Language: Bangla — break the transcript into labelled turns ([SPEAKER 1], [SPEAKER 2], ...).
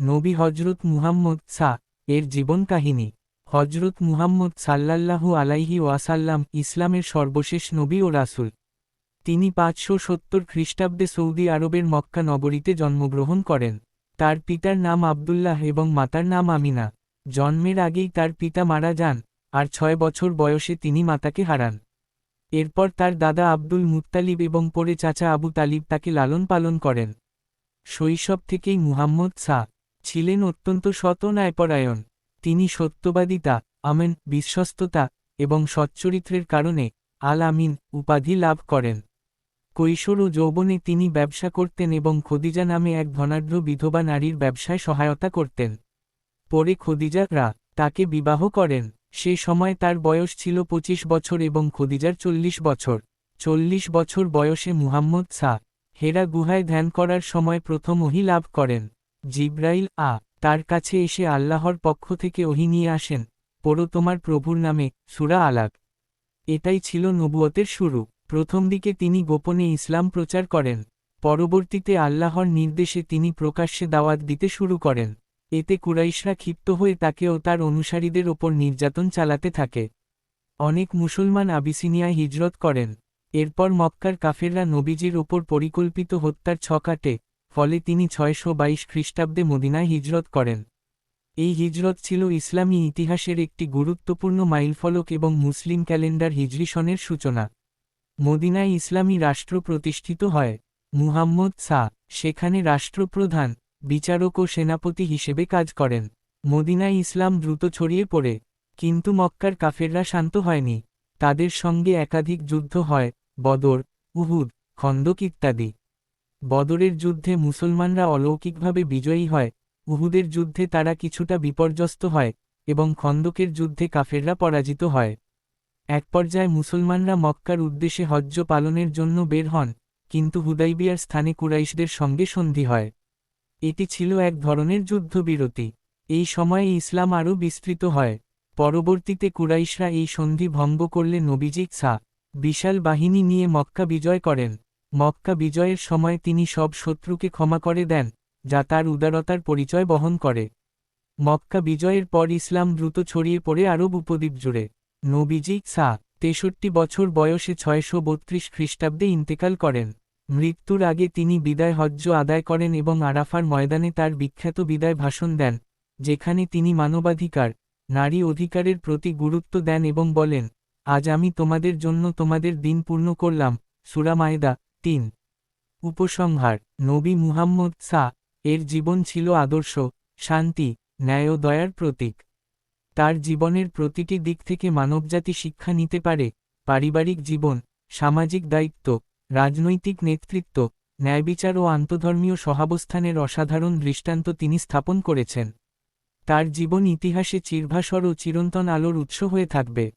[SPEAKER 1] নবী হজরত মুহাম্মদ সা, এর জীবন কাহিনী। হজরত মুহাম্মদ সাল্লাল্লাহু আলাইহি ওয়াসাল্লাম ইসলামের সর্বশেষ নবী ও রাসুল। তিনি পাঁচশো সত্তর খ্রিস্টাব্দে সৌদি আরবের মক্কা নগরীতে জন্মগ্রহণ করেন। তার পিতার নাম আবদুল্লাহ এবং মাতার নাম আমিনা। জন্মের আগেই তার পিতা মারা যান আর ছয় বছর বয়সে তিনি মাতাকে হারান। এরপর তার দাদা আব্দুল মুত্তালিব এবং পরে চাচা আবু তালিব তাকে লালন পালন করেন। শৈশব থেকেই মুহাম্মদ সা ছিলেন অত্যন্ত সত ন্যায়পরায়ণ তিনি সত্যবাদিতা, আমেন, বিশ্বস্ততা এবং সচ্চরিত্রের কারণে আল আমিন উপাধি লাভ করেন। কৈশোর ও যৌবনে তিনি ব্যবসা করতেন এবং খদিজা নামে এক ধনাঢ্য বিধবা নারীর ব্যবসায় সহায়তা করতেন। পরে খদিজারা তাকে বিবাহ করেন। সে সময় তার বয়স ছিল ২৫ বছর এবং খদিজার চল্লিশ বছর। চল্লিশ বছর বয়সে মুহাম্মদ সা হেরা গুহায় ধ্যান করার সময় প্রথম ওহি লাভ করেন। জিব্রাইল, আ, তার কাছে এসে আল্লাহর পক্ষ থেকে ওহি নিয়ে আসেন, পড়ো তোমার প্রভুর নামে, সুরা আলাক। এটাই ছিল নবুয়তের শুরু। প্রথম দিকে তিনি গোপনে ইসলাম প্রচার করেন। পরবর্তীতে আল্লাহর নির্দেশে তিনি প্রকাশ্যে দাওয়াত দিতে শুরু করেন। এতে কুরাইশরা ক্ষিপ্ত হয়ে তাকে ও তার অনুসারীদের ওপর নির্যাতন চালাতে থাকে। অনেক মুসলমান আবিসিনিয়ায় হিজরত করেন। এরপর মক্কার কাফেররা নবীজির ওপর পরিকল্পিত হত্যার ছকাটে ফলে তিনি ছয়শো বাইশ খ্রিস্টাব্দে মদিনায় হিজরত করেন। এই হিজরত ছিল ইসলামী ইতিহাসের একটি গুরুত্বপূর্ণ মাইলফলক এবং মুসলিম ক্যালেন্ডার হিজরি সনের সূচনা। মদিনায় ইসলামী রাষ্ট্র প্রতিষ্ঠিত হয়। মুহাম্মদ সা, সেখানে রাষ্ট্রপ্রধান, বিচারক ও সেনাপতি হিসেবে কাজ করেন। মদিনায় ইসলাম দ্রুত ছড়িয়ে পড়ে, কিন্তু মক্কার কাফেররা শান্ত হয়নি। তাদের সঙ্গে একাধিক যুদ্ধ হয়, বদর, উহুদ, খন্দক ইত্যাদি। বদরের যুদ্ধে মুসলমানরা অলৌকিকভাবে বিজয়ী হয়, উহুদের যুদ্ধে তারা কিছুটা বিপর্যস্ত হয় এবং খন্দকের যুদ্ধে কাফেররা পরাজিত হয়। এক পর্যায়ে মুসলমানরা মক্কার উদ্দেশ্যে হজ্জ পালনের জন্য বের হন, কিন্তু হুদাইবিয়ার স্থানে কুরাইশদের সঙ্গে সন্ধি হয়। এটি ছিল এক ধরনের যুদ্ধবিরতি। এই সময়ে ইসলাম আরও বিস্তৃত হয়। পরবর্তীতে কুরাইশরা এই সন্ধি ভঙ্গ করলে নবীজি সা বিশাল বাহিনী নিয়ে মক্কা বিজয় করেন। মক্কা বিজয়ের সময় তিনি সব শত্রুকে ক্ষমা করে দেন, যা তার উদারতার পরিচয় বহন করে। মক্কা বিজয়ের পর ইসলাম দ্রুত ছড়িয়ে পড়ে আরব উপদ্বীপ জুড়ে। নবীজি সা তেষট্টি বছর বয়সে ছয়শো বত্রিশ খ্রিস্টাব্দে ইন্তেকাল করেন। মৃত্যুর আগে তিনি বিদায় হজ্জ আদায় করেন এবং আরাফার ময়দানে তার বিখ্যাত বিদায় ভাষণ দেন, যেখানে তিনি মানবাধিকার, নারী অধিকারের প্রতি গুরুত্ব দেন এবং বলেন, আজ আমি তোমাদের জন্য তোমাদের দিন পূর্ণ করলাম। সুরা মায়দা তিন। উপসংহার, নবী মুহাম্মদ সা, এর জীবন ছিল আদর্শ, শান্তি, ন্যায় দয়ার প্রতীক। তার জীবনের প্রতিটি দিক থেকে মানবজাতি শিক্ষা নিতে পারে, পারিবারিক জীবন, সামাজিক দায়িত্ব, রাজনৈতিক নেতৃত্ব ন্যায়বিচার ও আন্তধর্মীয় সহাবস্থানের অসাধারণ দৃষ্টান্ত তিনি স্থাপন করেছেন। তার জীবন ইতিহাসে চিরভাসর ও চিরন্তন আলোর উৎস হয়ে থাকবে।